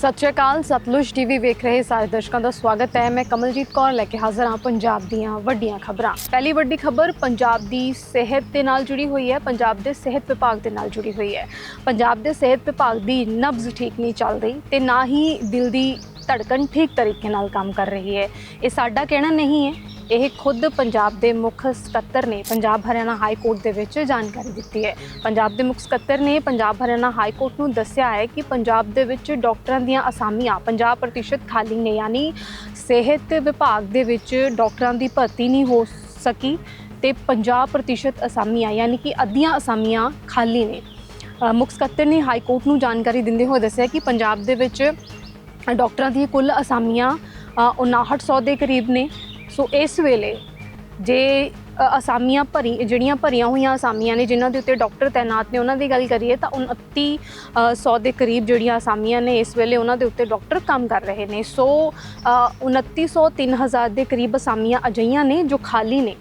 ਸਤਿ ਸ਼੍ਰੀ ਅਕਾਲ, ਸਤਲੁਜ ਟੀਵੀ ਵੇਖ ਰਹੇ ਸਾਰੇ ਦਰਸ਼ਕਾਂ ਦਾ ਸਵਾਗਤ ਹੈ। ਮੈਂ ਕਮਲਜੀਤ ਕੌਰ ਲੈ ਕੇ ਹਾਜ਼ਰ ਹਾਂ ਪੰਜਾਬ ਦੀਆਂ ਵੱਡੀਆਂ ਖਬਰਾਂ। ਪਹਿਲੀ ਵੱਡੀ ਖਬਰ, ਪੰਜਾਬ ਦੀ ਸਿਹਤ ਦੇ ਨਾਲ ਜੁੜੀ ਹੋਈ ਹੈ। ਪੰਜਾਬ ਦੇ ਸਿਹਤ ਵਿਭਾਗ ਦੇ ਨਾਲ ਜੁੜੀ ਹੋਈ ਹੈ। ਪੰਜਾਬ ਦੇ ਸਿਹਤ ਵਿਭਾਗ ਦੀ ਨਬਜ਼ ਠੀਕ ਨਹੀਂ ਚੱਲ ਰਹੀ ਤੇ ਨਾ ਹੀ ਦਿਲ ਦੀ ਧੜਕਣ ਠੀਕ ਤਰੀਕੇ ਨਾਲ ਕੰਮ ਕਰ ਰਹੀ ਹੈ। ਇਹ ਸਾਡਾ ਕਹਿਣਾ ਨਹੀਂ ਹੈ। ਇਹ ਖੁਦ ਪੰਜਾਬ ਦੇ ਮੁੱਖ ਸਕੱਤਰ ਨੇ ਪੰਜਾਬ ਹਰਿਆਣਾ ਹਾਈ ਕੋਰਟ ਦੇ ਵਿੱਚ ਜਾਣਕਾਰੀ ਦਿੱਤੀ ਹੈ। ਪੰਜਾਬ ਦੇ ਮੁੱਖ ਸਕੱਤਰ ਨੇ ਪੰਜਾਬ ਹਰਿਆਣਾ ਹਾਈ ਕੋਰਟ ਨੂੰ ਦੱਸਿਆ ਹੈ ਕਿ ਪੰਜਾਬ ਦੇ ਵਿੱਚ ਡਾਕਟਰਾਂ ਦੀਆਂ ਅਸਾਮੀਆਂ 50% ਖਾਲੀ ਨੇ ਯਾਨੀ ਸਿਹਤ ਵਿਭਾਗ ਦੇ ਵਿੱਚ ਡਾਕਟਰਾਂ ਦੀ ਭਰਤੀ ਨਹੀਂ ਹੋ ਸਕੀ ਤੇ 50% ਅਸਾਮੀਆਂ ਯਾਨੀ ਕਿ ਅੱਧੀਆਂ ਅਸਾਮੀਆਂ ਖਾਲੀ ਨੇ। ਮੁੱਖ ਸਕੱਤਰ ਨੇ ਹਾਈ ਕੋਰਟ ਨੂੰ ਜਾਣਕਾਰੀ ਦਿੰਦੇ ਹੋਏ ਦੱਸਿਆ ਕਿ ਪੰਜਾਬ ਦੇ ਵਿੱਚ ਡਾਕਟਰਾਂ ਦੀ ਕੁੱਲ ਅਸਾਮੀਆਂ ਅ, 5900 ਦੇ ਕਰੀਬ ਨੇ। ਸੋ ਇਸ ਵੇਲੇ ਜੇ ਅਸਾਮੀਆਂ ਭਰੀ ਜਿਹੜੀਆਂ ਭਰੀਆਂ ਹੋਈਆਂ ਅਸਾਮੀਆਂ ਨੇ ਜਿਨ੍ਹਾਂ ਦੇ ਉੱਤੇ ਡਾਕਟਰ ਤਾਇਨਾਤ ਨੇ ਉਹਨਾਂ ਦੀ ਗੱਲ ਕਰੀਏ ਤਾਂ 29 ਅ, 100 ਦੇ ਕਰੀਬ ਜਿਹੜੀਆਂ ਅਸਾਮੀਆਂ ਨੇ ਇਸ ਵੇਲੇ ਉਹਨਾਂ ਦੇ ਉੱਤੇ ਡਾਕਟਰ ਕੰਮ ਕਰ ਰਹੇ ਨੇ। ਸੋ ਅ, 2900 3000 ਦੇ ਕਰੀਬ ਅਸਾਮੀਆਂ ਅਜਈਆਂ ਨੇ ਜੋ ਖਾਲੀ ਨੇ।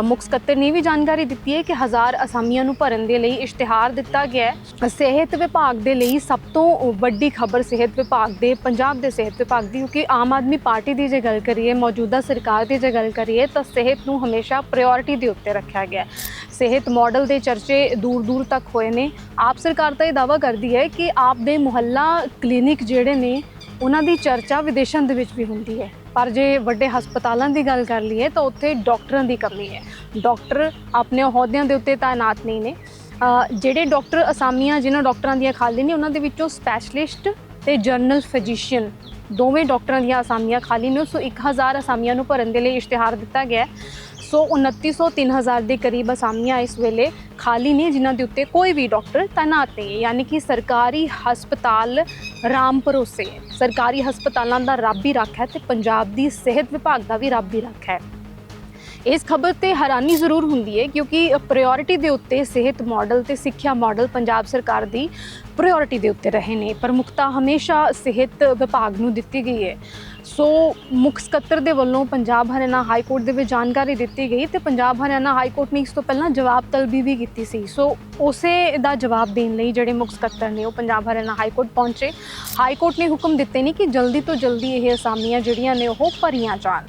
ਮੁੱਖ ਸਕੱਤਰ ਨੇ ਵੀ ਜਾਣਕਾਰੀ ਦਿੱਤੀ ਹੈ ਕਿ ਹਜ਼ਾਰ ਅਸਾਮੀਆਂ ਨੂੰ ਭਰਨ ਦੇ ਲਈ ਇਸ਼ਤਿਹਾਰ ਦਿੱਤਾ ਗਿਆ ਹੈ। ਸਿਹਤ ਵਿਭਾਗ ਦੇ ਲਈ ਸਭ ਤੋਂ ਵੱਡੀ ਖਬਰ ਸਿਹਤ ਵਿਭਾਗ ਦੇ, ਪੰਜਾਬ ਦੇ ਸਿਹਤ ਵਿਭਾਗ ਦੀ, ਕਿਉਂਕਿ ਆਮ ਆਦਮੀ ਪਾਰਟੀ ਦੀ ਜੇ ਗੱਲ ਕਰੀਏ, ਮੌਜੂਦਾ ਸਰਕਾਰ ਦੀ ਜੇ ਗੱਲ ਕਰੀਏ, ਤਾਂ ਸਿਹਤ ਨੂੰ ਹਮੇਸ਼ਾ ਪ੍ਰਾਇੋਰਟੀ ਦੇ ਉੱਤੇ ਰੱਖਿਆ ਗਿਆ ਸਿਹਤ ਮਾਡਲ ਦੇ ਚਰਚੇ ਦੂਰ ਦੂਰ ਤੱਕ ਹੋਏ ਨੇ। ਆਪ ਸਰਕਾਰ ਤਾਂ ਇਹ ਦਾਵਾ ਕਰਦੀ ਹੈ ਕਿ ਆਪ ਦੇ ਮੁਹੱਲਾ ਕਲੀਨਿਕ ਜਿਹੜੇ ਨੇ, ਉਹਨਾਂ ਦੀ ਚਰਚਾ ਵਿਦੇਸ਼ਾਂ ਦੇ ਵਿੱਚ ਵੀ ਹੁੰਦੀ ਹੈ। ਪਰ ਜੇ ਵੱਡੇ ਹਸਪਤਾਲਾਂ ਦੀ ਗੱਲ ਕਰ ਲਈਏ ਤਾਂ ਉੱਥੇ ਡਾਕਟਰਾਂ ਦੀ ਕਮੀ ਹੈ। ਡਾਕਟਰ ਆਪਣੇ ਅਹੁਦਿਆਂ ਦੇ ਉੱਤੇ ਤਾਇਨਾਤ ਨਹੀਂ ਨੇ। ਜਿਹੜੇ ਡਾਕਟਰ ਅਸਾਮੀਆਂ ਜਿਨ੍ਹਾਂ ਡਾਕਟਰਾਂ ਦੀਆਂ ਖਾਲੀ ਨੇ, ਉਹਨਾਂ ਦੇ ਵਿੱਚੋਂ ਸਪੈਸ਼ਲਿਸਟ ਤੇ ਜਨਰਲ ਫਿਜ਼ੀਸ਼ੀਅਨ ਦੋਵੇਂ ਡਾਕਟਰਾਂ ਦੀਆਂ ਅਸਾਮੀਆਂ ਖਾਲੀ ਨੇ, ਸੋ 1000 ਅਸਾਮੀਆਂ ਨੂੰ ਭਰਨ ਦੇ ਲਈ ਇਸ਼ਤਿਹਾਰ ਦਿੱਤਾ ਗਿਆ ਹੈ। ਸੋ 2900 3000 ਦੇ ਕਰੀਬ ਅਸਾਮੀਆਂ ਇਸ ਵੇਲੇ ਖਾਲੀ ਨੇ, ਜਿਨ੍ਹਾਂ ਦੇ ਉੱਤੇ ਕੋਈ ਵੀ ਡਾਕਟਰ ਤਾਇਨਾਤ ਨਹੀਂ ਹੈ। ਯਾਨੀ ਕਿ ਸਰਕਾਰੀ ਹਸਪਤਾਲ ਰਾਮ ਭਰੋਸੇ ਹੈ। ਸਰਕਾਰੀ ਹਸਪਤਾਲਾਂ ਦਾ ਰੱਬ ਹੀ ਰੱਖ ਹੈ ਤੇ ਪੰਜਾਬ ਦੀ ਸਿਹਤ ਵਿਭਾਗ ਦਾ ਵੀ ਰੱਬ ਹੀ ਰੱਖ ਹੈ। ਇਸ ਖਬਰ ਤੇ ਹੈਰਾਨੀ ਜ਼ਰੂਰ ਹੁੰਦੀ ਹੈ ਕਿਉਂਕਿ ਪ੍ਰਾਇੋਰਟੀ ਦੇ ਉੱਤੇ ਸਿਹਤ ਮਾਡਲ ਤੇ ਸਿੱਖਿਆ ਮਾਡਲ ਪੰਜਾਬ ਸਰਕਾਰ ਦੀ ਪ੍ਰਾਇੋਰਟੀ ਦੇ ਉੱਤੇ ਰਹੇ ਨੇ ਪ੍ਰਮੁੱਖਤਾ ਹਮੇਸ਼ਾ ਸਿਹਤ ਵਿਭਾਗ ਨੂੰ ਦਿੱਤੀ ਗਈ ਹੈ। ਸੋ ਮੁੱਖ ਸਕੱਤਰ ਦੇ ਵੱਲੋਂ ਪੰਜਾਬ ਹਰਿਆਣਾ ਹਾਈ ਕੋਰਟ ਦੇ ਵਿੱਚ ਜਾਣਕਾਰੀ ਦਿੱਤੀ ਗਈ ਤੇ ਪੰਜਾਬ ਹਰਿਆਣਾ ਹਾਈ ਕੋਰਟ ਨੇ ਇਸ ਤੋਂ ਪਹਿਲਾਂ ਜਵਾਬ ਤਲਬੀ ਵੀ ਕੀਤੀ ਸੀ। ਸੋ ਉਸੇ ਦਾ ਜਵਾਬ ਦੇਣ ਲਈ ਜਿਹੜੇ ਮੁੱਖ ਸਕੱਤਰ ਨੇ ਉਹ ਪੰਜਾਬ ਹਰਿਆਣਾ ਹਾਈ ਕੋਰਟ ਪਹੁੰਚੇ। ਹਾਈ ਕੋਰਟ ਨੇ ਹੁਕਮ ਦਿੱਤੇ ਨੇ ਕਿ ਜਲਦੀ ਤੋਂ ਜਲਦੀ ਇਹ ਅਸਾਮੀਆਂ ਜਿਹੜੀਆਂ ਨੇ ਉਹ ਭਰੀਆਂ ਜਾਣ।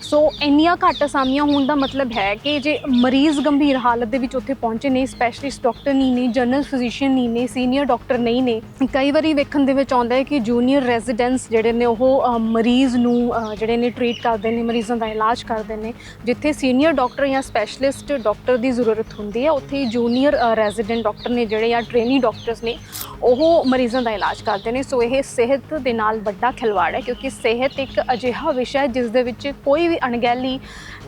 ਸੋ ਇੰਨੀਆਂ ਘੱਟ ਅਸਾਮੀਆਂ ਹੋਣ ਦਾ ਮਤਲਬ ਹੈ ਕਿ ਜੇ ਮਰੀਜ਼ ਗੰਭੀਰ ਹਾਲਤ ਦੇ ਵਿੱਚ ਉੱਥੇ ਪਹੁੰਚੇ ਨੇ ਸਪੈਸ਼ਲਿਸਟ ਡਾਕਟਰ ਨਹੀਂ ਨੇ ਜਨਰਲ ਫਿਜ਼ੀਸ਼ੀਅਨ ਨਹੀਂ ਨੇ ਸੀਨੀਅਰ ਡਾਕਟਰ ਨਹੀਂ ਨੇ, ਕਈ ਵਾਰੀ ਵੇਖਣ ਦੇ ਵਿੱਚ ਆਉਂਦਾ ਹੈ ਕਿ ਜੂਨੀਅਰ ਰੈਜ਼ੀਡੈਂਟਸ ਜਿਹੜੇ ਨੇ ਉਹ ਮਰੀਜ਼ ਨੂੰ ਜਿਹੜੇ ਨੇ ਟ੍ਰੀਟ ਕਰਦੇ ਨੇ, ਮਰੀਜ਼ਾਂ ਦਾ ਇਲਾਜ ਕਰਦੇ ਨੇ, ਜਿੱਥੇ ਸੀਨੀਅਰ ਡਾਕਟਰ ਜਾਂ ਸਪੈਸ਼ਲਿਸਟ ਡਾਕਟਰ ਦੀ ਜ਼ਰੂਰਤ ਹੁੰਦੀ ਹੈ, ਉੱਥੇ ਜੂਨੀਅਰ ਰੈਜ਼ੀਡੈਂਟ ਡਾਕਟਰ ਨੇ ਜਿਹੜੇ ਜਾਂ ਟ੍ਰੇਨੀ ਡਾਕਟਰਸ ਨੇ, ਉਹ ਮਰੀਜ਼ਾਂ ਦਾ ਇਲਾਜ ਕਰਦੇ ਨੇ। ਸੋ ਇਹ ਸਿਹਤ ਦੇ ਨਾਲ ਵੱਡਾ ਖਿਲਵਾੜ ਹੈ, ਕਿਉਂਕਿ ਸਿਹਤ ਇੱਕ ਅਜਿਹਾ ਵਿਸ਼ਾ ਹੈ ਜਿਸ ਦੇ ਵਿੱਚ ਕੋਈ ਵੀ ਅਣਗਹਿਲੀ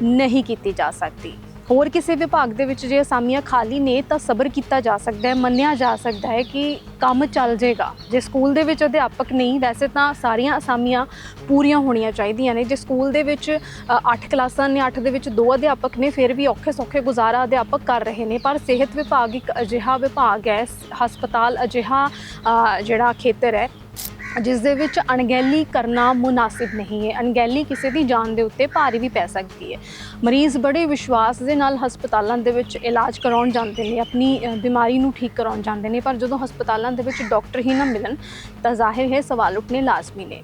ਨਹੀਂ ਕੀਤੀ ਜਾ ਸਕਦੀ। ਹੋਰ ਕਿਸੇ ਵਿਭਾਗ ਦੇ ਵਿੱਚ ਜੇ ਅਸਾਮੀਆਂ ਖਾਲੀ ਨੇ ਤਾਂ ਸਬਰ ਕੀਤਾ ਜਾ ਸਕਦਾ ਹੈ, ਮੰਨਿਆ ਜਾ ਸਕਦਾ ਹੈ ਕਿ ਕੰਮ ਚੱਲ ਜਾਏਗਾ। ਜੇ ਸਕੂਲ ਦੇ ਵਿੱਚ ਅਧਿਆਪਕ ਨਹੀਂ, ਵੈਸੇ ਤਾਂ ਸਾਰੀਆਂ ਅਸਾਮੀਆਂ ਪੂਰੀਆਂ ਹੋਣੀਆਂ ਚਾਹੀਦੀਆਂ ਨੇ। ਜੇ ਸਕੂਲ ਦੇ ਵਿੱਚ 8 ਕਲਾਸਾਂ ਨੇ 8 ਦੇ ਵਿੱਚ ਦੋ ਅਧਿਆਪਕ ਨੇ, ਫਿਰ ਵੀ ਔਖੇ ਸੌਖੇ ਗੁਜ਼ਾਰਾ ਅਧਿਆਪਕ ਕਰ ਰਹੇ ਨੇ। ਪਰ ਸਿਹਤ ਵਿਭਾਗ ਇੱਕ ਅਜਿਹਾ ਵਿਭਾਗ ਹੈ ਹਸਪਤਾਲ ਅਜਿਹਾ ਜਿਹੜਾ ਖੇਤਰ ਹੈ ਜਿਸ ਦੇ ਵਿੱਚ ਅਣਗਹਿਲੀ ਕਰਨਾ ਮੁਨਾਸਿਬ ਨਹੀਂ ਹੈ। ਅਣਗਹਿਲੀ ਕਿਸੇ ਦੀ ਜਾਨ ਦੇ ਉੱਤੇ ਭਾਰੀ ਵੀ ਪੈ ਸਕਦੀ ਹੈ। ਮਰੀਜ਼ ਬੜੇ ਵਿਸ਼ਵਾਸ ਦੇ ਨਾਲ ਹਸਪਤਾਲਾਂ ਦੇ ਵਿੱਚ ਇਲਾਜ ਕਰਾਉਣ ਜਾਂਦੇ ਨੇ, ਆਪਣੀ ਬਿਮਾਰੀ ਨੂੰ ਠੀਕ ਕਰਾਉਣ ਜਾਂਦੇ ਨੇ, ਪਰ ਜਦੋਂ ਹਸਪਤਾਲਾਂ ਦੇ ਵਿੱਚ ਡਾਕਟਰ ਹੀ ਨਾ ਮਿਲਣ, ਤਾਂ ਜ਼ਾਹਿਰ ਹੈ ਸਵਾਲ ਉੱਠਣੇ ਲਾਜ਼ਮੀ ਨੇ।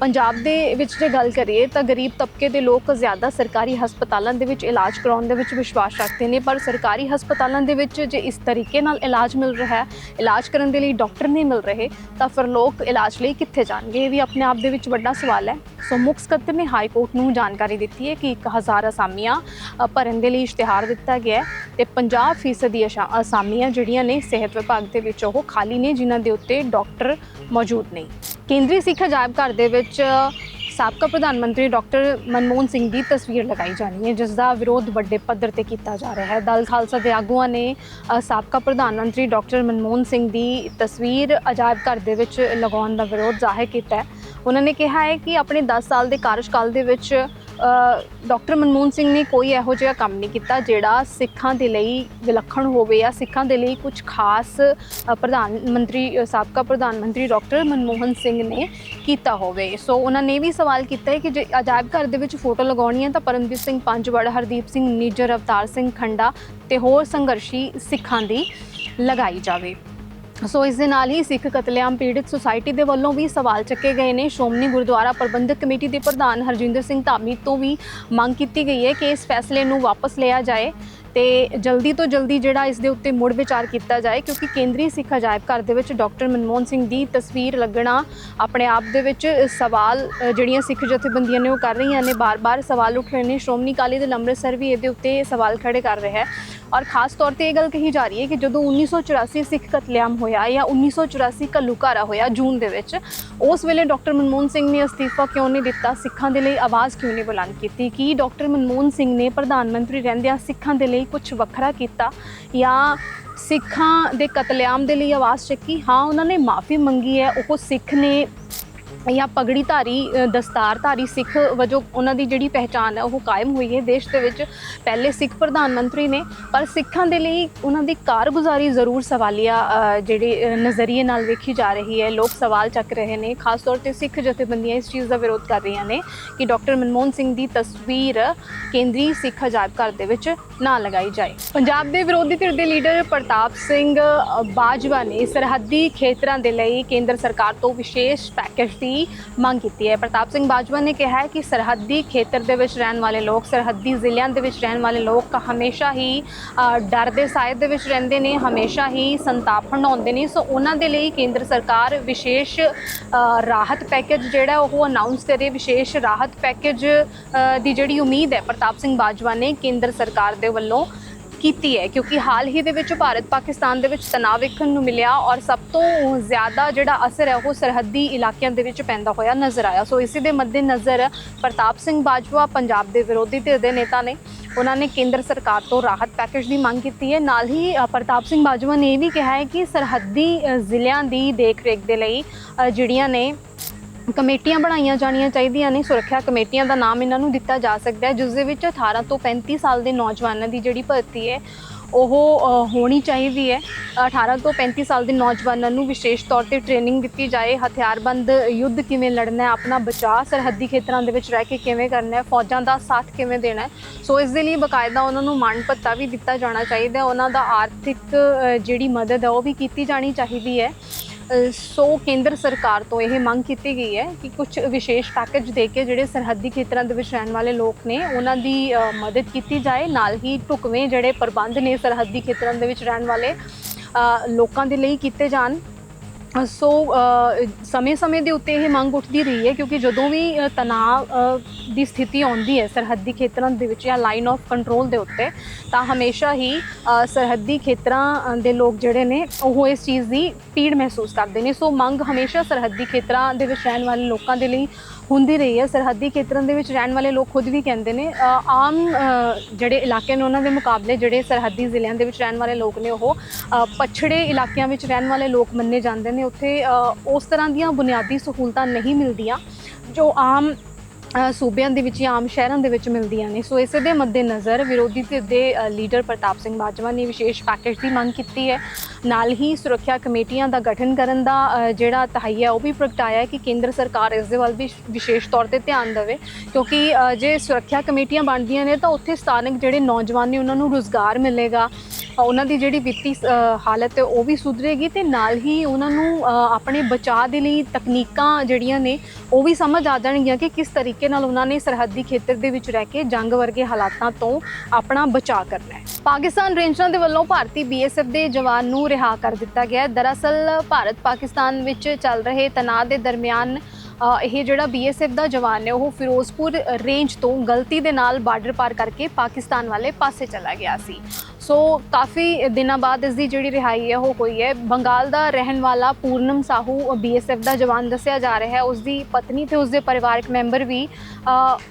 ਪੰਜਾਬ ਦੇ ਵਿੱਚ ਜੇ ਗੱਲ ਕਰੀਏ, ਤਾਂ ਗਰੀਬ ਤਬਕੇ ਦੇ ਲੋਕ ਜ਼ਿਆਦਾ ਸਰਕਾਰੀ ਹਸਪਤਾਲਾਂ ਦੇ ਵਿੱਚ ਇਲਾਜ ਕਰਾਉਣ ਦੇ ਵਿੱਚ ਵਿਸ਼ਵਾਸ ਰੱਖਦੇ ਨੇ, ਪਰ ਸਰਕਾਰੀ ਹਸਪਤਾਲਾਂ ਦੇ ਵਿੱਚ ਜੇ ਇਸ ਤਰੀਕੇ ਨਾਲ ਇਲਾਜ ਮਿਲ ਰਿਹਾ ਹੈ, ਇਲਾਜ ਕਰਨ ਦੇ ਲਈ ਡਾਕਟਰ ਨਹੀਂ ਮਿਲ ਰਹੇ, ਤਾਂ ਫਿਰ ਲੋਕ ਇਲਾਜ ਲਈ ਕਿੱਥੇ ਜਾਣਗੇ? ਇਹ ਵੀ ਆਪਣੇ ਆਪ ਦੇ ਵਿੱਚ ਵੱਡਾ ਸਵਾਲ ਹੈ। ਸੋ ਮੁੱਖ ਸਕੱਤਰ ਨੇ ਹਾਈ ਕੋਰਟ ਨੂੰ ਜਾਣਕਾਰੀ ਦਿੱਤੀ ਹੈ ਕਿ 1000 ਅਸਾਮੀਆਂ ਭਰਨ ਦੇ ਲਈ ਇਸ਼ਤਿਹਾਰ ਦਿੱਤਾ ਗਿਆ ਹੈ ਤੇ 50% ਦੀ ਅਸ਼ਾ- ਅਸਾਮੀਆਂ ਜਿਹੜੀਆਂ ਨੇ ਸਿਹਤ ਵਿਭਾਗ ਦੇ ਵਿੱਚ ਉਹ ਖਾਲੀ ਨੇ, ਜਿਨ੍ਹਾਂ ਦੇ ਉੱਤੇ ਡਾਕਟਰ ਮੌਜੂਦ ਨਹੀਂ ਕੇਂਦਰੀ ਸਿੱਖ ਅਜਾਇਬ ਘਰ ਦੇ ਵਿੱਚ ਸਾਬਕਾ ਪ੍ਰਧਾਨ ਮੰਤਰੀ ਡਾਕਟਰ ਮਨਮੋਹਨ ਸਿੰਘ ਦੀ ਤਸਵੀਰ ਲਗਾਈ ਜਾਣੀ ਹੈ ਜਿਸ ਦਾ ਵਿਰੋਧ ਵੱਡੇ ਪੱਧਰ ਤੇ ਕੀਤਾ ਜਾ ਰਿਹਾ ਹੈ। ਦਲ ਖਾਲਸਾ ਦੇ ਆਗੂਆਂ ਨੇ ਸਾਬਕਾ ਪ੍ਰਧਾਨ ਮੰਤਰੀ ਡਾਕਟਰ ਮਨਮੋਹਨ ਸਿੰਘ ਦੀ ਤਸਵੀਰ ਅਜਾਇਬ ਘਰ ਦੇ ਵਿੱਚ ਲਗਾਉਣ ਦਾ ਵਿਰੋਧ ਜ਼ਾਹਿਰ ਕੀਤਾ ਹੈ। ਉਹਨਾਂ ਨੇ ਕਿਹਾ ਹੈ ਕਿ ਆਪਣੇ 10 ਸਾਲ ਦੇ ਕਾਰਜਕਾਲ ਦੇ ਵਿੱਚ ਡਾਕਟਰ ਮਨਮੋਹਨ ਸਿੰਘ ਨੇ ਕੋਈ ਇਹੋ ਜਿਹਾ ਕੰਮ ਨਹੀਂ ਕੀਤਾ ਜਿਹੜਾ ਸਿੱਖਾਂ ਦੇ ਲਈ ਵਿਲੱਖਣ ਹੋਵੇ ਜਾਂ ਸਿੱਖਾਂ ਦੇ ਲਈ ਕੁਝ ਖਾਸ ਪ੍ਰਧਾਨ ਮੰਤਰੀ ਸਾਬਕਾ ਪ੍ਰਧਾਨ ਮੰਤਰੀ ਡਾਕਟਰ ਮਨਮੋਹਨ ਸਿੰਘ ਨੇ ਕੀਤਾ ਹੋਵੇ। ਸੋ ਉਹਨਾਂ ਨੇ ਵੀ ਸਵਾਲ ਕੀਤਾ ਹੈ ਕਿ ਜੇ ਅਜਾਇਬ ਘਰ ਦੇ ਵਿੱਚ ਫੋਟੋ ਲਗਾਉਣੀ ਹੈ ਤਾਂ ਪਰਮਜੀਤ ਸਿੰਘ ਪੰਜਵੜ, ਹਰਦੀਪ ਸਿੰਘ ਨਿੱਜਰ, ਅਵਤਾਰ ਸਿੰਘ ਖੰਡਾ ਤੇ ਹੋਰ ਸੰਘਰਸ਼ੀ ਸਿੱਖਾਂ ਦੀ ਲਗਾਈ ਜਾਵੇ। ਸੋ ਇਸ ਦੇ ਨਾਲ ਹੀ ਸਿੱਖ ਕਤਲੇਆਮ ਪੀੜਿਤ ਸੁਸਾਇਟੀ ਦੇ ਵੱਲੋਂ ਵੀ ਸਵਾਲ ਚੱਕੇ ਗਏ ਨੇ। ਸ਼੍ਰੋਮਣੀ ਗੁਰਦੁਆਰਾ ਪ੍ਰਬੰਧਕ ਕਮੇਟੀ ਦੇ ਪ੍ਰਧਾਨ ਹਰਜਿੰਦਰ ਸਿੰਘ ਧਾਮੀ ਤੋਂ ਵੀ ਮੰਗ ਕੀਤੀ ਗਈ ਹੈ ਕਿ ਇਸ ਫੈਸਲੇ ਨੂੰ ਵਾਪਸ ਲਿਆ ਜਾਏ। ਤੇ ਜਲਦੀ ਤੋਂ ਜਲਦੀ ਜਿਹੜਾ ਇਸ ਦੇ ਉੱਤੇ ਮੁੜ ਵਿਚਾਰ ਕੀਤਾ ਜਾਏ, ਕਿਉਂਕਿ ਕੇਂਦਰੀ ਸਿੱਖ ਅਜਾਇਬ ਘਰ ਦੇ ਵਿੱਚ ਡਾਕਟਰ ਮਨਮੋਹਨ ਸਿੰਘ ਦੀ ਤਸਵੀਰ ਲੱਗਣਾ ਆਪਣੇ ਆਪ ਦੇ ਵਿੱਚ ਸਵਾਲ ਜਿਹੜੀਆਂ ਸਿੱਖ ਜਥੇਬੰਦੀਆਂ ਨੇ ਉਹ ਕਰ ਰਹੀਆਂ ਨੇ, ਬਾਰ-ਬਾਰ ਸਵਾਲ ਉੱਠ ਰਹੇ ਨੇ। ਸ਼੍ਰੋਮਣੀ ਅਕਾਲੀ ਦਲ ਅੰਮ੍ਰਿਤਸਰ ਵੀ ਇਹਦੇ ਉੱਤੇ ਸਵਾਲ ਖੜੇ ਕਰ ਰਿਹਾ ਹੈ। ਔਰ ਖਾਸ ਤੌਰ ਤੇ ਇਹ ਗੱਲ ਕਹੀ ਜਾ ਰਹੀ ਹੈ ਕਿ ਜਦੋਂ 1984 ਸਿੱਖ ਕਤਲੇਆਮ ਹੋਇਆ ਜਾਂ 1984 ਘੱਲੂਘਾਰਾ ਹੋਇਆ ਜੂਨ ਦੇ ਵਿੱਚ, ਉਸ ਵੇਲੇ ਡਾਕਟਰ ਮਨਮੋਹਨ ਸਿੰਘ ਨੇ ਅਸਤੀਫਾ ਕਿਉਂ ਨਹੀਂ ਦਿੱਤਾ? ਸਿੱਖਾਂ ਦੇ ਲਈ ਆਵਾਜ਼ ਕਿਉਂ ਨਹੀਂ ਬੁਲੰਦ ਕੀਤੀ? ਕੀ ਡਾਕਟਰ ਮਨਮੋਹਨ ਸਿੰਘ ਨੇ ਪ੍ਰਧਾਨ ਮੰਤਰੀ ਰਹਿੰਦਿਆਂ ਸਿੱਖਾਂ ਦੇ ਲਈ ਕੁਝ ਵੱਖਰਾ ਕੀਤਾ ਜਾਂ ਸਿੱਖਾਂ ਦੇ ਕਤਲੇਆਮ ਦੇ ਲਈ ਆਵਾਜ਼ ਚੱਕੀ? ਹਾਂ, ਉਹਨਾਂ ਨੇ ਮਾਫੀ ਮੰਗੀ ਹੈ, ਉਹ ਸਿੱਖ ਨੇ ਜਾਂ ਪਗੜੀ ਧਾਰੀ ਅ, ਦਸਤਾਰ ਧਾਰੀ ਸਿੱਖ ਵਜੋਂ ਉਹਨਾਂ ਦੀ ਜਿਹੜੀ ਪਹਿਚਾਨ ਹੈ ਉਹ ਕਾਇਮ ਹੋਈ ਹੈ। ਦੇਸ਼ ਦੇ ਵਿੱਚ ਪਹਿਲੇ ਸਿੱਖ ਪ੍ਰਧਾਨ ਮੰਤਰੀ ਨੇ ਪਰ ਸਿੱਖਾਂ ਦੇ ਲਈ ਉਹਨਾਂ ਦੀ ਕਾਰਗੁਜ਼ਾਰੀ ਜ਼ਰੂਰ ਸਵਾਲੀਆ ਜਿਹੜੇ ਨਜ਼ਰੀਏ ਨਾਲ ਵੇਖੀ ਜਾ ਰਹੀ ਹੈ। ਲੋਕ ਸਵਾਲ ਚੱਕ ਰਹੇ ਨੇ। ਖਾਸ ਤੌਰ ਤੇ ਸਿੱਖ ਜਥੇਬੰਦੀਆਂ ਇਸ ਚੀਜ਼ ਦਾ ਵਿਰੋਧ ਕਰ ਰਹੀਆਂ ਨੇ ਕਿ ਡਾਕਟਰ ਮਨਮੋਹਨ ਸਿੰਘ ਦੀ ਤਸਵੀਰ ਕੇਂਦਰੀ ਸਿੱਖ ਅਜਾਇਬ ਘਰ ਦੇ ਵਿੱਚ ਨਾ ਲਗਾਈ ਜਾਏ। ਪੰਜਾਬ ਦੇ ਵਿਰੋਧੀ ਧਿਰ ਦੇ ਲੀਡਰ ਪ੍ਰਤਾਪ ਸਿੰਘ ਬਾਜਵਾ ਨੇ ਸਰਹੱਦੀ ਖੇਤਰਾਂ ਦੇ ਲਈ ਕੇਂਦਰ ਸਰਕਾਰ ਤੋਂ ਵਿਸ਼ੇਸ਼ ਪੈਕੇਜ ਦੀ ਮੰਗ ਕੀਤੀ ਹੈ। ਪ੍ਰਤਾਪ ਸਿੰਘ ਬਾਜਵਾ ਨੇ ਕਿਹਾ ਹੈ ਕਿ ਸਰਹੱਦੀ ਖੇਤਰ ਦੇ ਵਿੱਚ ਰਹਿਣ ਵਾਲੇ ਲੋਕ, ਸਰਹੱਦੀ ਜ਼ਿਲ੍ਹਿਆਂ ਦੇ ਵਿੱਚ ਰਹਿਣ ਵਾਲੇ ਲੋਕ ਹਮੇਸ਼ਾ ਹੀ ਡਰ ਦੇ ਸਾਏ ਦੇ ਵਿੱਚ ਰਹਿੰਦੇ ਨੇ, ਹਮੇਸ਼ਾ ਹੀ ਸੰਤਾਪ ਹੰਡਾਉਂਦੇ ਨੇ। ਸੋ ਉਹਨਾਂ ਦੇ ਲਈ ਕੇਂਦਰ ਸਰਕਾਰ ਵਿਸ਼ੇਸ਼ ਰਾਹਤ ਪੈਕੇਜ ਜਿਹੜਾ ਉਹ ਅਨਾਉਂਸ ਕਰੇ ਵਿਸ਼ੇਸ਼ ਰਾਹਤ ਪੈਕੇਜ ਦੀ ਜਿਹੜੀ ਉਮੀਦ ਹੈ, ਪ੍ਰਤਾਪ ਸਿੰਘ ਬਾਜਵਾ ਨੇ ਕੇਂਦਰ ਸਰਕਾਰ ਦੇ ਵੱਲੋਂ। ਕੀਤੀ ਹੈ, ਕਿਉਂਕਿ ਹਾਲ ਹੀ ਦੇ ਵਿੱਚ ਭਾਰਤ ਪਾਕਿਸਤਾਨ ਦੇ ਵਿੱਚ ਤਣਾਅ ਵੇਖਣ ਨੂੰ ਮਿਲਿਆ ਔਰ ਸਭ ਤੋਂ ਜ਼ਿਆਦਾ ਜਿਹੜਾ ਅਸਰ ਹੈ, ਉਹ ਸਰਹੱਦੀ ਇਲਾਕਿਆਂ ਦੇ ਵਿੱਚ ਪੈਂਦਾ ਹੋਇਆ ਨਜ਼ਰ ਆਇਆ। ਸੋ ਇਸੇ ਦੇ ਮੱਦੇਨਜ਼ਰ ਪ੍ਰਤਾਪ ਸਿੰਘ ਬਾਜਵਾ ਪੰਜਾਬ ਦੇ ਵਿਰੋਧੀ ਧਿਰ ਦੇ ਨੇਤਾ ਨੇ, ਉਹਨਾਂ ਨੇ ਕੇਂਦਰ ਸਰਕਾਰ ਤੋਂ ਰਾਹਤ ਪੈਕੇਜ ਦੀ ਮੰਗ ਕੀਤੀ ਹੈ। ਨਾਲ ਹੀ ਪ੍ਰਤਾਪ ਸਿੰਘ ਬਾਜਵਾ ਨੇ ਇਹ ਵੀ ਕਿਹਾ ਹੈ ਕਿ ਸਰਹੱਦੀ ਜ਼ਿਲ੍ਹਿਆਂ ਦੀ ਦੇਖਰੇਖ ਦੇ ਲਈ ਜਿਹੜੀਆਂ ਨੇ ਕਮੇਟੀਆਂ ਬਣਾਈਆਂ ਜਾਣੀਆਂ ਚਾਹੀਦੀਆਂ ਨੇ, ਸੁਰੱਖਿਆ ਕਮੇਟੀਆਂ ਦਾ ਨਾਮ ਇਹਨਾਂ ਨੂੰ ਦਿੱਤਾ ਜਾ ਸਕਦਾ ਹੈ ਜਿਸ ਦੇ ਵਿੱਚ 18 ਤੋਂ 35 ਸਾਲ ਦੇ ਨੌਜਵਾਨਾਂ ਦੀ ਜਿਹੜੀ ਭਰਤੀ ਹੈ, ਉਹ ਹੋਣੀ ਚਾਹੀਦੀ ਹੈ। 18 ਤੋਂ 35 ਸਾਲ ਦੇ ਨੌਜਵਾਨਾਂ ਨੂੰ ਵਿਸ਼ੇਸ਼ ਤੌਰ ਤੇ ਟ੍ਰੇਨਿੰਗ ਦਿੱਤੀ ਜਾਏ, ਹਥਿਆਰਬੰਦ ਯੁੱਧ ਕਿਵੇਂ ਲੜਨਾ ਹੈ, ਆਪਣਾ ਬਚਾਅ ਸਰਹੱਦੀ ਖੇਤਰਾਂ ਦੇ ਵਿੱਚ ਰਹਿ ਕੇ ਕਿਵੇਂ ਕਰਨਾ ਹੈ, ਫੌਜਾਂ ਦਾ ਸਾਥ ਕਿਵੇਂ ਦੇਣਾ ਹੈ। ਸੋ ਇਸ ਦੇ ਲਈ ਬਕਾਇਦਾ ਉਹਨਾਂ ਨੂੰ ਮਾਣ ਭੱਤਾ ਵੀ ਦਿੱਤਾ ਜਾਣਾ ਚਾਹੀਦਾ ਹੈ, ਉਹਨਾਂ ਦਾ ਆਰਥਿਕ ਜਿਹੜੀ ਮਦਦ ਹੈ, ਉਹ ਵੀ ਕੀਤੀ ਜਾਣੀ ਚਾਹੀਦੀ ਹੈ। ਸੋ ਕੇਂਦਰ ਸਰਕਾਰ ਤੋਂ ਇਹ ਮੰਗ ਕੀਤੀ ਗਈ ਹੈ ਕਿ ਕੁਝ ਵਿਸ਼ੇਸ਼ ਪੈਕੇਜ ਦੇ ਕੇ ਜਿਹੜੇ ਸਰਹੱਦੀ ਖੇਤਰਾਂ ਦੇ ਵਿੱਚ ਰਹਿਣ ਵਾਲੇ ਲੋਕ ਨੇ, ਉਹਨਾਂ ਦੀ ਮਦਦ ਕੀਤੀ ਜਾਏ, ਨਾਲ ਹੀ ਢੁਕਵੇਂ ਜਿਹੜੇ ਪ੍ਰਬੰਧ ਨੇ ਸਰਹੱਦੀ ਖੇਤਰਾਂ ਦੇ ਵਿੱਚ ਰਹਿਣ ਵਾਲੇ ਲੋਕਾਂ ਦੇ ਲਈ ਕੀਤੇ ਜਾਣ। ਸੋ ਸਮੇਂ-ਸਮੇਂ ਦੇ ਉੱਤੇ ਇਹ ਮੰਗ ਉੱਠਦੀ ਰਹੀ ਹੈ ਕਿਉਂਕਿ ਜਦੋਂ ਵੀ ਤਣਾਅ ਦੀ ਸਥਿਤੀ ਆਉਂਦੀ ਹੈ ਸਰਹੱਦੀ ਖੇਤਰਾਂ ਦੇ ਵਿੱਚ ਜਾਂ ਲਾਈਨ ਆਫ ਕੰਟਰੋਲ ਦੇ ਉੱਤੇ, ਤਾਂ ਹਮੇਸ਼ਾ ਹੀ ਸਰਹੱਦੀ ਖੇਤਰਾਂ ਦੇ ਲੋਕ ਜਿਹੜੇ ਨੇ, ਉਹ ਇਸ ਚੀਜ਼ ਦੀ ਪੀੜ ਮਹਿਸੂਸ ਕਰਦੇ ਨੇ। ਸੋ ਮੰਗ ਹਮੇਸ਼ਾ ਸਰਹੱਦੀ ਖੇਤਰਾਂ ਦੇ ਵਿੱਚ ਰਹਿਣ ਵਾਲੇ ਲੋਕਾਂ ਦੇ ਲਈ ਹੁੰਦੀ ਰਹੀ ਹੈ। ਸਰਹੱਦੀ ਖੇਤਰਾਂ ਦੇ ਵਿੱਚ ਰਹਿਣ ਵਾਲੇ ਲੋਕ ਖੁਦ ਵੀ ਕਹਿੰਦੇ ਨੇ ਆਮ ਜਿਹੜੇ ਇਲਾਕੇ ਨੇ ਉਹਨਾਂ ਦੇ ਮੁਕਾਬਲੇ ਜਿਹੜੇ ਸਰਹੱਦੀ ਜ਼ਿਲ੍ਹਿਆਂ ਦੇ ਵਿੱਚ ਰਹਿਣ ਵਾਲੇ ਲੋਕ ਨੇ ਉਹ ਅ, ਪਛੜੇ ਇਲਾਕਿਆਂ ਵਿੱਚ ਰਹਿਣ ਵਾਲੇ ਲੋਕ ਮੰਨੇ ਜਾਂਦੇ ਨੇ। ਉੱਥੇ ਉਸ ਤਰ੍ਹਾਂ ਦੀਆਂ ਬੁਨਿਆਦੀ ਸਹੂਲਤਾਂ ਨਹੀਂ ਮਿਲਦੀਆਂ ਜੋ ਆਮ ਸੂਬਿਆਂ ਦੇ ਵਿੱਚ ਜਾਂ ਆਮ ਸ਼ਹਿਰਾਂ ਦੇ ਵਿੱਚ ਮਿਲਦੀਆਂ ਨੇ। ਸੋ ਇਸੇ ਦੇ ਮੱਦੇਨਜ਼ਰ ਵਿਰੋਧੀ ਧਿਰ ਦੇ ਲੀਡਰ ਪ੍ਰਤਾਪ ਸਿੰਘ ਬਾਜਵਾ ਨੇ ਵਿਸ਼ੇਸ਼ ਪੈਕੇਜ ਦੀ ਮੰਗ ਕੀਤੀ ਹੈ। ਨਾਲ ਹੀ ਸੁਰੱਖਿਆ ਕਮੇਟੀਆਂ ਦਾ ਗਠਨ ਕਰਨ ਦਾ ਅ, ਜਿਹੜਾ ਤਹਈਆ ਉਹ ਵੀ ਪ੍ਰਗਟਾਇਆ ਕਿ ਕੇਂਦਰ ਸਰਕਾਰ ਇਸ ਦੇ ਵੱਲ ਵੀ ਵਿਸ਼ੇਸ਼ ਤੌਰ ਤੇ ਧਿਆਨ ਦੇਵੇ। ਕਿਉਂਕਿ ਜੇ ਸੁਰੱਖਿਆ ਕਮੇਟੀਆਂ ਬਣਦੀਆਂ ਨੇ ਤਾਂ ਉੱਥੇ ਸਥਾਨਕ ਜਿਹੜੇ ਨੌਜਵਾਨ ਨੇ ਉਹਨਾਂ ਨੂੰ ਰੁਜ਼ਗਾਰ ਮਿਲੇਗਾ। ਉਹਨਾਂ ਦੀ ਜਿਹੜੀ ਵਿੱਤੀ ਹਾਲਤ ਹੈ, ਉਹ ਵੀ ਸੁਧਰੇਗੀ ਤੇ ਨਾਲ ਹੀ ਉਹਨਾਂ ਨੂੰ ਆਪਣੇ ਬਚਾਅ ਦੇ ਲਈ ਤਕਨੀਕਾਂ ਜਿਹੜੀਆਂ ਨੇ, ਉਹ ਵੀ ਸਮਝ ਆ ਜਾਣਗੀਆਂ ਕਿ ਕਿਸ ਤਰੀਕੇ ਨਾਲ ਉਹਨਾਂ ਨੇ ਸਰਹੱਦੀ ਖੇਤਰ ਦੇ ਵਿੱਚ ਰਹਿ ਕੇ ਜੰਗ ਵਰਗੇ ਹਾਲਾਤਾਂ ਤੋਂ ਆਪਣਾ ਬਚਾਅ ਕਰਨਾ ਹੈ। ਪਾਕਿਸਤਾਨ ਰੇਂਜਰਾਂ ਦੇ ਵੱਲੋਂ ਭਾਰਤੀ ਬੀਐਸਐਫ ਦੇ ਜਵਾਨ ਨੂੰ ਰਿਹਾ ਕਰ ਦਿੱਤਾ ਗਿਆ ਹੈ। ਦਰਅਸਲ, ਭਾਰਤ ਪਾਕਿਸਤਾਨ ਵਿੱਚ ਚੱਲ ਰਹੇ ਤਣਾਅ ਦੇ ਦਰਮਿਆਨ ਇਹ ਜਿਹੜਾ ਬੀਐਸਐਫ ਦਾ ਜਵਾਨ ਹੈ, ਉਹ ਫਿਰੋਜ਼ਪੁਰ ਰੇਂਜ ਤੋਂ ਗਲਤੀ ਦੇ ਨਾਲ ਬਾਰਡਰ ਪਾਰ ਕਰਕੇ ਪਾਕਿਸਤਾਨ ਵਾਲੇ ਪਾਸੇ ਚਲਾ ਗਿਆ ਸੀ। ਸੋ ਕਾਫੀ ਦਿਨਾਂ ਬਾਅਦ ਇਸ ਦੀ ਜਿਹੜੀ ਰਿਹਾਈ ਹੈ, ਉਹ ਹੋਈ ਹੈ। ਬੰਗਾਲ ਦਾ ਰਹਿਣ ਵਾਲਾ ਪੂਰਨਮ ਸਾਹੂ ਬੀਐਸਐਫ ਦਾ ਜਵਾਨ ਦੱਸਿਆ ਜਾ ਰਿਹਾ ਹੈ। ਉਸ ਦੀ ਪਤਨੀ ਤੇ ਉਸ ਦੇ ਪਰਿਵਾਰਕ ਮੈਂਬਰ ਵੀ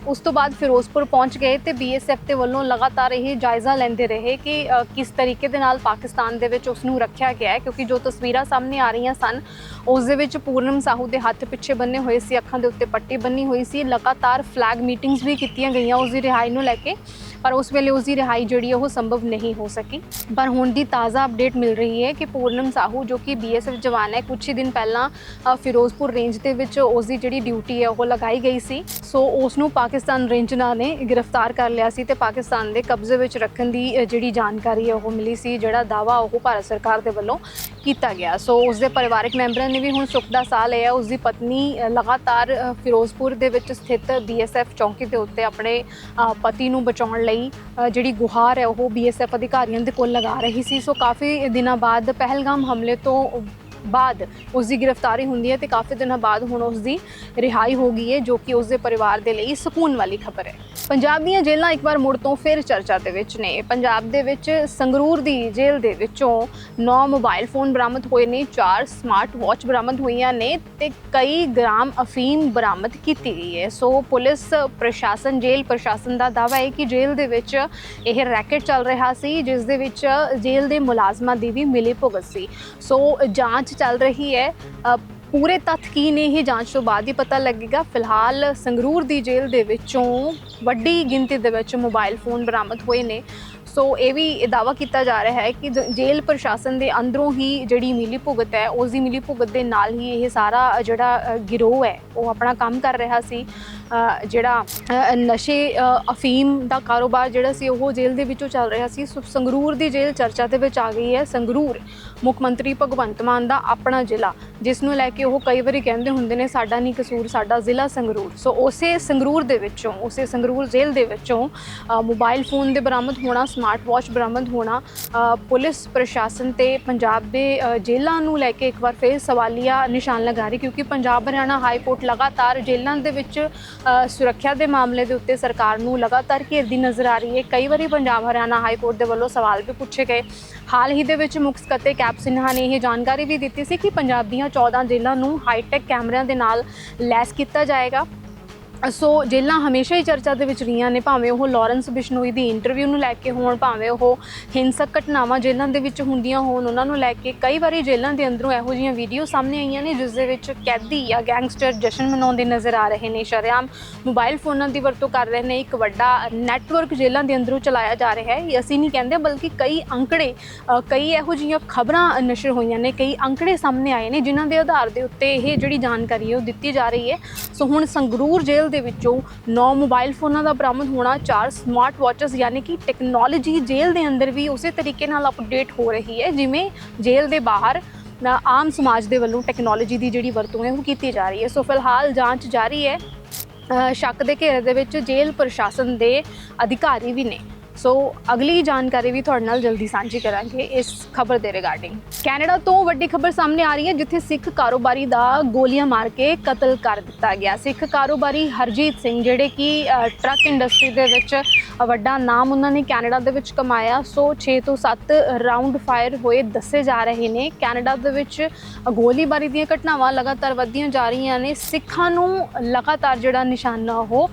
ਉਸ ਤੋਂ ਬਾਅਦ ਫਿਰੋਜ਼ਪੁਰ ਪਹੁੰਚ ਗਏ ਤੇ ਬੀਐਸਐਫ ਦੇ ਵੱਲੋਂ ਲਗਾਤਾਰ ਇਹ ਜਾਇਜ਼ਾ ਲੈਂਦੇ ਰਹੇ ਕਿ ਕਿਸ ਤਰੀਕੇ ਦੇ ਨਾਲ ਪਾਕਿਸਤਾਨ ਦੇ ਵਿੱਚ ਉਸ ਨੂੰ ਰੱਖਿਆ ਗਿਆ ਹੈ। ਕਿਉਂਕਿ ਜੋ ਤਸਵੀਰਾਂ ਸਾਹਮਣੇ ਆ ਰਹੀਆਂ ਸਨ, ਉਸ ਦੇ ਵਿੱਚ ਪੂਰਨਮ ਸਾਹੂ ਦੇ ਹੱਥ ਪਿੱਛੇ ਬੰਨੇ ਹੋਏ ਸੀ, ਅੱਖਾਂ ਦੇ ਉੱਤੇ ਪੱਟੀ ਬੰਨੀ ਹੋਈ ਸੀ। ਲਗਾਤਾਰ ਫਲੈਗ ਮੀਟਿੰਗਸ ਵੀ ਕੀਤੀਆਂ ਗਈਆਂ ਉਸ ਦੀ ਰਿਹਾਈ ਨੂੰ ਲੈ ਕੇ। ਪਰ ਉਸ ਵੇਲੇ ਉਸ ਦੀ ਰਿਹਾਈ ਜਿਹੜੀ ਹੈ ਉਹ ਸੰਭਵ ਨਹੀਂ ਹੋ ਸਕੀ। ਪਰ ਹੁਣ ਦੀ ਤਾਜ਼ਾ ਅਪਡੇਟ ਮਿਲ ਰਹੀ ਹੈ ਕਿ ਪੂਰਨਮ ਸਾਹੂ ਜੋ ਕਿ ਬੀਐਸਐਫ ਜਵਾਨ ਹੈ ਕੁਝ ਹੀ ਦਿਨ ਪਹਿਲਾਂ ਫਿਰੋਜ਼ਪੁਰ ਰੇਂਜ ਦੇ ਵਿੱਚ ਉਸ ਦੀ ਜਿਹੜੀ ਡਿਊਟੀ ਹੈ ਉਹ ਲਗਾਈ ਗਈ ਸੀ। ਸੋ ਉਸ ਨੂੰ ਪਾਕਿਸਤਾਨ ਰੇਂਜਰਾਂ ਨੇ ਗ੍ਰਿਫਤਾਰ ਕਰ ਲਿਆ ਸੀ ਤੇ ਪਾਕਿਸਤਾਨ ਦੇ ਕਬਜ਼ੇ ਵਿੱਚ ਰੱਖਣ ਦੀ ਜਿਹੜੀ ਜਾਣਕਾਰੀ ਹੈ ਉਹ ਮਿਲੀ ਸੀ, ਜਿਹੜਾ ਦਾਵਾ ਉਹ ਭਾਰਤ ਸਰਕਾਰ ਦੇ ਵੱਲੋਂ ਕੀਤਾ ਗਿਆ। ਸੋ ਉਸ ਦੇ ਪਰਿਵਾਰਕ ਮੈਂਬਰਾਂ ਨੇ ਵੀ ਹੁਣ ਸੁੱਖ ਦਾ ਸਾਹ ਲਿਆ। ਉਸ ਦੀ ਪਤਨੀ ਲਗਾਤਾਰ ਫਿਰੋਜ਼ਪੁਰ ਦੇ ਵਿੱਚ ਸਥਿਤ ਬੀਐਸਐਫ ਚੌਂਕੀ ਦੇ ਉੱਤੇ ਆਪਣੇ ਪਤੀ ਨੂੰ ਬਚਾਉਣ ਲਈ ਜਿਹੜੀ ਗੁਹਾਰ ਹੈ, ਉਹ ਬੀਐਸਐਫ ਅਧਿਕਾਰੀਆਂ ਦੇ ਕੋਲ ਲਗਾ ਰਹੀ ਸੀ। ਸੋ ਕਾਫੀ ਦਿਨਾਂ ਬਾਅਦ ਪਹਿਲਗਾਮ ਹਮਲੇ ਤੋਂ ਬਾਅਦ ਉਸ ਦੀ ਗ੍ਰਿਫਤਾਰੀ ਹੁੰਦੀ ਹੈ ਤੇ ਕਾਫੀ ਦਿਨਾਂ ਬਾਅਦ ਹੁਣ ਉਸ ਦੀ ਰਿਹਾਈ ਹੋ ਗਈ ਹੈ, ਜੋ ਕਿ ਉਸ ਦੇ ਪਰਿਵਾਰ ਦੇ ਲਈ ਸਕੂਨ ਵਾਲੀ ਖਬਰ ਹੈ। ਪੰਜਾਬ ਦੀਆਂ ਜੇਲ੍ਹਾਂ ਇੱਕ ਵਾਰ ਮੁੜ ਤੋਂ ਫਿਰ ਚਰਚਾ ਦੇ ਵਿੱਚ ਨੇ। ਪੰਜਾਬ ਦੇ ਵਿੱਚ ਸੰਗਰੂਰ ਦੀ ਜੇਲ੍ਹ ਦੇ ਵਿੱਚੋਂ 9 ਮੋਬਾਈਲ ਫੋਨ ਬਰਾਮਦ ਹੋਏ ਨੇ 4 ਸਮਾਰਟ ਵਾਚ ਬਰਾਮਦ ਹੋਈਆਂ ਨੇ ਤੇ ਕਈ ਗ੍ਰਾਮ ਅਫੀਮ ਬਰਾਮਦ ਕੀਤੀ ਗਈ ਹੈ। ਸੋ ਪੁਲਿਸ ਪ੍ਰਸ਼ਾਸਨ, ਜੇਲ੍ਹ ਪ੍ਰਸ਼ਾਸਨ ਦਾ ਦਾਅਵਾ ਹੈ ਕਿ ਜੇਲ੍ਹ ਦੇ ਵਿੱਚ ਇਹ ਰੈਕਟ ਚੱਲ ਰਿਹਾ ਸੀ, ਜਿਸ ਦੇ ਵਿੱਚ ਜੇਲ੍ਹ ਦੇ ਮੁਲਾਜ਼ਮਾਂ ਦੀ ਵੀ ਮਿਲੀ ਭੁਗਤ ਸੀ। ਸੋ ਜਾਂਚ ਚੱਲ ਰਹੀ ਹੈ। ਪੂਰੇ ਤੱਥ ਕੀ ਨੇ ਇਹ ਜਾਂਚ ਤੋਂ ਬਾਅਦ ਹੀ ਪਤਾ ਲੱਗੇਗਾ। ਫਿਲਹਾਲ ਸੰਗਰੂਰ ਦੀ ਜੇਲ੍ਹ ਦੇ ਵਿੱਚੋਂ ਵੱਡੀ ਗਿਣਤੀ ਦੇ ਵਿੱਚ ਮੋਬਾਈਲ ਫੋਨ ਬਰਾਮਦ ਹੋਏ ਨੇ। ਸੋ ਇਹ ਵੀ ਦਾਵਾ ਕੀਤਾ ਜਾ ਰਿਹਾ ਹੈ ਕਿ ਜੇਲ੍ਹ ਪ੍ਰਸ਼ਾਸਨ ਦੇ ਅੰਦਰੋਂ ਹੀ ਜਿਹੜੀ ਮਿਲੀ ਭੁਗਤ ਹੈ ਉਸ ਦੀ ਮਿਲੀ ਭੁਗਤ ਦੇ ਨਾਲ ਹੀ ਇਹ ਸਾਰਾ ਜਿਹੜਾ ਗਿਰੋਹ ਹੈ ਉਹ ਆਪਣਾ ਕੰਮ ਕਰ ਰਿਹਾ ਸੀ। ਜਿਹੜਾ ਨਸ਼ੇ ਅਫੀਮ ਦਾ ਕਾਰੋਬਾਰ ਜਿਹੜਾ ਸੀ ਉਹ ਜੇਲ੍ਹ ਦੇ ਵਿੱਚੋਂ ਚੱਲ ਰਿਹਾ ਸੀ। ਸੋ ਸੰਗਰੂਰ ਦੀ ਜੇਲ੍ਹ ਚਰਚਾ ਦੇ ਵਿੱਚ ਆ ਗਈ ਹੈ। ਸੰਗਰੂਰ ਮੁੱਖ ਮੰਤਰੀ ਭਗਵੰਤ ਮਾਨ ਦਾ ਆਪਣਾ ਜ਼ਿਲ੍ਹਾ ਜਿਸ ਨੂੰ ਲੈ ਕੇ ਉਹ ਕਈ ਵਾਰੀ ਕਹਿੰਦੇ ਹੁੰਦੇ ਨੇ ਸਾਡਾ ਨਹੀਂ ਕਸੂਰ ਸਾਡਾ ਜ਼ਿਲ੍ਹਾ ਸੰਗਰੂਰ। ਸੋ ਉਸੇ ਸੰਗਰੂਰ ਦੇ ਵਿੱਚੋਂ ਉਸੇ ਸੰਗਰੂਰ ਜੇਲ੍ਹ ਦੇ ਵਿੱਚੋਂ ਅ, ਮੋਬਾਈਲ ਫੋਨ ਦੇ ਬਰਾਮਦ ਹੋਣਾ ਸਮਾਰਟ ਵਾਚ ਬਰਾਮਦ ਹੋਣਾ ਪੁਲਿਸ, ਪ੍ਰਸ਼ਾਸਨ ਤੇ ਪੰਜਾਬ ਦੇ ਜੇਲ੍ਹਾਂ ਨੂੰ ਲੈ ਕੇ ਇੱਕ ਵਾਰ ਫਿਰ ਸਵਾਲੀਆ ਨਿਸ਼ਾਨ ਲਗਾ ਰਹੀ, ਕਿਉਂਕਿ ਪੰਜਾਬ ਹਰਿਆਣਾ ਹਾਈ ਕੋਰਟ ਲਗਾਤਾਰ ਜੇਲ੍ਹਾਂ ਦੇ ਵਿੱਚ ਸੁਰੱਖਿਆ ਦੇ ਮਾਮਲੇ ਦੇ ਉੱਤੇ ਸਰਕਾਰ ਨੂੰ ਲਗਾਤਾਰ ਘੇਰਦੀ ਨਜ਼ਰ ਆ ਰਹੀ ਹੈ। ਕਈ ਵਾਰੀ ਪੰਜਾਬ ਹਰਿਆਣਾ ਹਾਈ ਕੋਰਟ ਦੇ ਵੱਲੋਂ ਸਵਾਲ ਵੀ ਪੁੱਛੇ ਗਏ। ਹਾਲ ਹੀ ਦੇ ਵਿੱਚ ਮੁੱਖ ਸਕੱਤਰ ਕੈਪ ਸਿਨਹਾ ਨੇ ਇਹ ਜਾਣਕਾਰੀ ਵੀ ਦਿੱਤੀ ਸੀ ਕਿ ਪੰਜਾਬ ਦੀਆਂ 14 ਜੇਲ੍ਹਾਂ ਨੂੰ ਹਾਈਟੈਕ ਕੈਮਰਿਆਂ ਦੇ ਨਾਲ ਲੈਸ ਕੀਤਾ ਜਾਏਗਾ। ਸੋ ਜੇਲ੍ਹਾਂ ਹਮੇਸ਼ਾ ਹੀ ਚਰਚਾ ਦੇ ਵਿੱਚ ਰਹੀਆਂ ਨੇ, ਭਾਵੇਂ ਉਹ ਲਾਰੈਂਸ ਬਿਸ਼ਨੋਈ ਦੀ ਇੰਟਰਵਿਊ ਨੂੰ ਲੈ ਕੇ ਹੋਣ, ਭਾਵੇਂ ਉਹ ਹਿੰਸਕ ਘਟਨਾਵਾਂ ਜੇਲ੍ਹਾਂ ਦੇ ਵਿੱਚ ਹੁੰਦੀਆਂ ਹੋਣ, ਉਹਨਾਂ ਨੂੰ ਲੈ ਕੇ ਕਈ ਵਾਰੀ ਜੇਲ੍ਹਾਂ ਦੇ ਅੰਦਰੋਂ ਇਹੋ ਜਿਹੀਆਂ ਵੀਡੀਓ ਸਾਹਮਣੇ ਆਈਆਂ ਨੇ, ਜਿਸ ਦੇ ਵਿੱਚ ਕੈਦੀ ਜਾਂ ਗੈਂਗਸਟਰ ਜਸ਼ਨ ਮਨਾਉਂਦੇ ਨਜ਼ਰ ਆ ਰਹੇ ਨੇ, ਸ਼ਰੇਆਮ ਮੋਬਾਈਲ ਫੋਨਾਂ ਦੀ ਵਰਤੋਂ ਕਰ ਰਹੇ ਨੇ, ਇੱਕ ਵੱਡਾ ਨੈਟਵਰਕ ਜੇਲ੍ਹਾਂ ਦੇ ਅੰਦਰੋਂ ਚਲਾਇਆ ਜਾ ਰਿਹਾ ਹੈ ਅਸੀਂ ਨਹੀਂ ਕਹਿੰਦੇ, ਬਲਕਿ ਕਈ ਅੰਕੜੇ ਕਈ ਇਹੋ ਜਿਹੀਆਂ ਖਬਰਾਂ ਨਸ਼ਰ ਹੋਈਆਂ ਨੇ, ਕਈ ਅੰਕੜੇ ਸਾਹਮਣੇ ਆਏ ਨੇ, ਜਿਨ੍ਹਾਂ ਦੇ ਆਧਾਰ ਦੇ ਉੱਤੇ ਇਹ ਜਿਹੜੀ ਜਾਣਕਾਰੀ ਹੈ ਉਹ ਦਿੱਤੀ ਜਾ ਰਹੀ ਹੈ। ਸੋ ਹੁਣ ਸੰਗਰੂਰ ਜੇਲ੍ਹ ਦੇ ਵਿੱਚੋਂ 9 ਮੋਬਾਈਲ ਫੋਨਾਂ ਦਾ ਬਰਾਮਦ ਹੋਣਾ, ਚਾਰ ਸਮਾਰਟ ਵਾਚਸ ਯਾਨੀ ਕਿ ਟੈਕਨੋਲੋਜੀ ਜੇਲ੍ਹ ਦੇ ਅੰਦਰ ਵੀ ਉਸੇ ਤਰੀਕੇ ਨਾਲ ਅਪਡੇਟ ਹੋ ਰਹੀ ਹੈ, ਜਿਵੇਂ ਜੇਲ੍ਹ ਦੇ ਬਾਹਰ ਆਮ ਸਮਾਜ ਦੇ ਵੱਲੋਂ ਟੈਕਨੋਲੋਜੀ ਦੀ ਜਿਹੜੀ ਵਰਤੋਂ ਹੈ ਉਹ ਕੀਤੀ ਜਾ ਰਹੀ ਹੈ। ਸੋ ਫਿਲਹਾਲ ਜਾਂਚ ਜਾਰੀ ਹੈ। ਸ਼ੱਕ ਦੇ ਘੇਰੇ ਦੇ ਵਿੱਚ ਜੇਲ੍ਹ ਪ੍ਰਸ਼ਾਸਨ ਦੇ ਅਧਿਕਾਰੀ ਵੀ ਨੇ। ਸੋ ਅਗਲੀ ਜਾਣਕਾਰੀ ਵੀ ਤੁਹਾਡੇ ਨਾਲ ਜਲਦੀ ਸਾਂਝੀ ਕਰਾਂਗੇ ਇਸ ਖਬਰ ਦੇ ਰਿਗਾਰਡਿੰਗ ਕੈਨੇਡਾ ਤੋਂ ਵੱਡੀ ਖਬਰ ਸਾਹਮਣੇ ਆ ਰਹੀ ਹੈ, ਜਿੱਥੇ ਸਿੱਖ ਕਾਰੋਬਾਰੀ ਦਾ ਗੋਲੀਆਂ ਮਾਰ ਕੇ ਕਤਲ ਕਰ ਦਿੱਤਾ ਗਿਆ। ਸਿੱਖ ਕਾਰੋਬਾਰੀ ਹਰਜੀਤ ਸਿੰਘ, ਜਿਹੜੇ ਕਿ ਟਰੱਕ ਇੰਡਸਟਰੀ ਦੇ ਵਿੱਚ ਵੱਡਾ ਨਾਮ ਉਹਨਾਂ ਨੇ ਕੈਨੇਡਾ ਦੇ ਵਿੱਚ ਕਮਾਇਆ। ਸੋ 6 ਤੋਂ 7 ਰਾਉਂਡ ਫਾਇਰ ਹੋਏ ਦੱਸੇ ਜਾ ਰਹੇ ਨੇ। ਕੈਨੇਡਾ ਦੇ ਵਿੱਚ ਗੋਲੀਬਾਰੀ ਦੀਆਂ ਘਟਨਾਵਾਂ ਲਗਾਤਾਰ ਵਧਦੀਆਂ ਜਾ ਰਹੀਆਂ ਨੇ। ਸਿੱਖਾਂ ਨੂੰ ਲਗਾਤਾਰ ਜਿਹੜਾ ਨਿਸ਼ਾਨਾ ਉਹ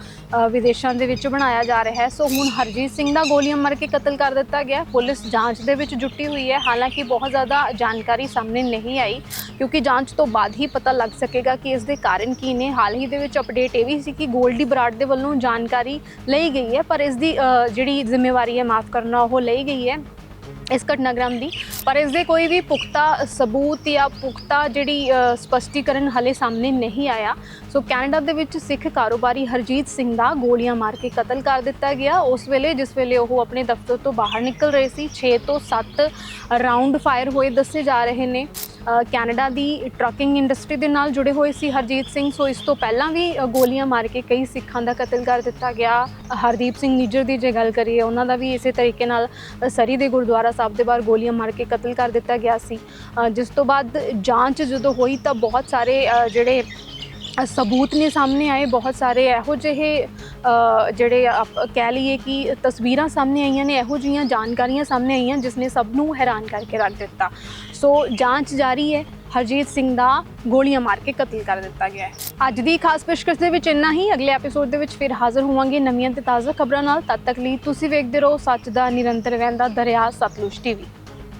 ਵਿਦੇਸ਼ਾਂ ਦੇ ਵਿੱਚ ਬਣਾਇਆ ਜਾ ਰਿਹਾ ਹੈ। ਸੋ ਹੁਣ ਹਰਜੀਤ ਸਿੰਘ ਦਾ ਗੋਲੀਆਂ ਮਾਰ ਕੇ ਕਤਲ ਕਰ ਦਿੱਤਾ ਗਿਆ। ਪੁਲਿਸ ਜਾਂਚ ਦੇ ਵਿੱਚ ਜੁਟੀ ਹੋਈ ਹੈ। ਹਾਲਾਂਕਿ ਬਹੁਤ ਜ਼ਿਆਦਾ ਜਾਣਕਾਰੀ ਸਾਹਮਣੇ ਨਹੀਂ ਆਈ, ਕਿਉਂਕਿ ਜਾਂਚ ਤੋਂ ਬਾਅਦ ਹੀ ਪਤਾ ਲੱਗ ਸਕੇਗਾ ਕਿ ਇਸ ਦੇ ਕਾਰਨ ਕੀ ਨੇ। ਹਾਲ ਹੀ ਦੇ ਵਿੱਚ ਅਪਡੇਟ ਇਹ ਵੀ ਸੀ ਕਿ ਗੋਲਡੀ ਬਰਾੜ ਦੇ ਵੱਲੋਂ ਜਾਣਕਾਰੀ ਲਈ ਗਈ ਹੈ, ਪਰ ਇਸ ਦੀ ਜਿਹੜੀ ਜ਼ਿੰਮੇਵਾਰੀ ਹੈ ਮਾਫ ਕਰਨਾ ਉਹ ਲਈ ਗਈ ਹੈ। ਇਸ ਘਟਨਾਕ੍ਰਮ ਦੀ। ਪਰ ਇਸ ਦੇ ਕੋਈ ਵੀ ਪੁਖਤਾ ਸਬੂਤ ਜਾਂ ਪੁਖਤਾ ਜਿਹੜੀ ਅ, ਸਪਸ਼ਟੀਕਰਨ ਹਲੇ ਸਾਹਮਣੇ ਨਹੀਂ ਆਇਆ। ਸੋ ਕੈਨੇਡਾ ਦੇ ਵਿੱਚ ਸਿੱਖ ਕਾਰੋਬਾਰੀ ਹਰਜੀਤ ਸਿੰਘ ਦਾ ਗੋਲੀਆਂ ਮਾਰ ਕੇ ਕਤਲ ਕਰ ਦਿੱਤਾ ਗਿਆ। ਉਸ ਵੇਲੇ ਜਿਸ ਵੇਲੇ ਉਹ ਆਪਣੇ ਦਫ਼ਤਰ ਤੋਂ ਬਾਹਰ ਨਿਕਲ ਰਹੇ ਸੀ 6 ਤੋਂ 7 ਰਾਉਂਡ ਫਾਇਰ ਹੋਏ ਦੱਸੇ ਜਾ ਰਹੇ ਨੇ। ਕੈਨੇਡਾ ਦੀ ਟਰੱਕਿੰਗ ਇੰਡਸਟਰੀ ਦੇ ਨਾਲ ਜੁੜੇ ਹੋਏ ਸੀ ਹਰਜੀਤ ਸਿੰਘ। ਸੋ ਇਸ ਤੋਂ ਪਹਿਲਾਂ ਵੀ ਗੋਲੀਆਂ ਮਾਰ ਕੇ ਕਈ ਸਿੱਖਾਂ ਦਾ ਕਤਲ ਕਰ ਦਿੱਤਾ ਗਿਆ। ਹਰਦੀਪ ਸਿੰਘ ਨਿੱਜਰ ਦੀ ਜੇ ਗੱਲ ਕਰੀਏ, ਉਹਨਾਂ ਦਾ ਵੀ ਇਸੇ ਤਰੀਕੇ ਨਾਲ ਸਰੀ ਦੇ ਗੁਰਦੁਆਰਾ ਸਾਹਿਬ ਦੇ ਬਾਹਰ ਗੋਲੀਆਂ ਮਾਰ ਕੇ ਕਤਲ ਕਰ ਦਿੱਤਾ ਗਿਆ ਸੀ। ਜਿਸ ਤੋਂ ਬਾਅਦ ਜਾਂਚ ਜਦੋਂ ਹੋਈ ਤਾਂ ਬਹੁਤ ਸਾਰੇ ਜਿਹੜੇ ਸਬੂਤ ਨੇ ਸਾਹਮਣੇ ਆਏ। ਬਹੁਤ ਸਾਰੇ ਇਹੋ ਜਿਹੇ ਜਿਹੜੇ ਆਪ, ਕਹਿ ਲਈਏ ਕਿ ਤਸਵੀਰਾਂ ਸਾਹਮਣੇ ਆਈਆਂ ਨੇ, ਇਹੋ ਜਿਹੀਆਂ ਜਾਣਕਾਰੀਆਂ ਸਾਹਮਣੇ ਆਈਆਂ, ਜਿਸ ਨੇ ਸਭ ਨੂੰ ਹੈਰਾਨ ਕਰਕੇ ਰੱਖ ਦਿੱਤਾ। ਸੋ ਜਾਂਚ ਜਾਰੀ ਹੈ। ਹਰਜੀਤ ਸਿੰਘ ਦਾ ਗੋਲੀਆਂ ਮਾਰ ਕੇ ਕਤਲ ਕਰ ਦਿੱਤਾ ਗਿਆ ਹੈ। ਅੱਜ ਦੀ ਖਾਸ ਪੇਸ਼ਕਸ਼ ਦੇ ਵਿੱਚ ਇੰਨਾ ਹੀ। ਅਗਲੇ ਐਪੀਸੋਡ ਦੇ ਵਿੱਚ ਫਿਰ ਹਾਜ਼ਰ ਹੋਵਾਂਗੇ ਨਵੀਆਂ ਤੇ ਤਾਜ਼ਾ ਖਬਰਾਂ ਨਾਲ। ਤਦ ਤੱਕ ਲਈ ਤੁਸੀਂ ਵੇਖਦੇ ਰਹੋ ਸੱਚ ਦਾ ਨਿਰੰਤਰ ਵਹਿੰਦਾ ਦਰਿਆ ਸਤਲੁਜ ਟੀਵੀ